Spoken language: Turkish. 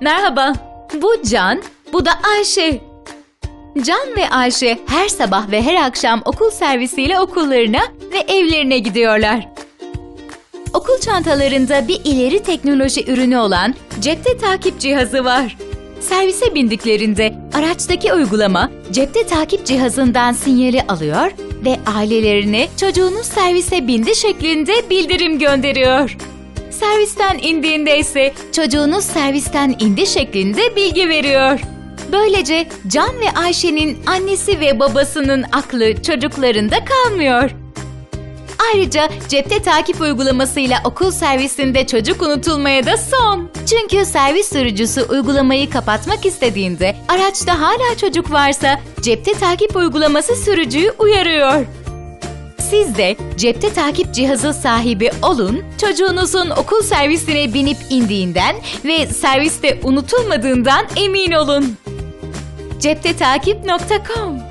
Merhaba, bu Can, bu da Ayşe. Can ve Ayşe her sabah ve her akşam okul servisiyle okullarına ve evlerine gidiyorlar. Okul çantalarında bir ileri teknoloji ürünü olan cepte takip cihazı var. Servise bindiklerinde araçtaki uygulama cepte takip cihazından sinyali alıyor ve ailelerine çocuğunuz servise bindi şeklinde bildirim gönderiyor. Servisten indiğinde ise çocuğunuz servisten indi şeklinde bilgi veriyor. Böylece Can ve Ayşe'nin annesi ve babasının aklı çocuklarında kalmıyor. Ayrıca cepte takip uygulamasıyla okul servisinde çocuk unutulmaya da son. Çünkü servis sürücüsü uygulamayı kapatmak istediğinde araçta hala çocuk varsa cepte takip uygulaması sürücüyü uyarıyor. Siz de cepte takip cihazı sahibi olun, çocuğunuzun okul servisine binip indiğinden ve serviste unutulmadığından emin olun. ceptetakip.com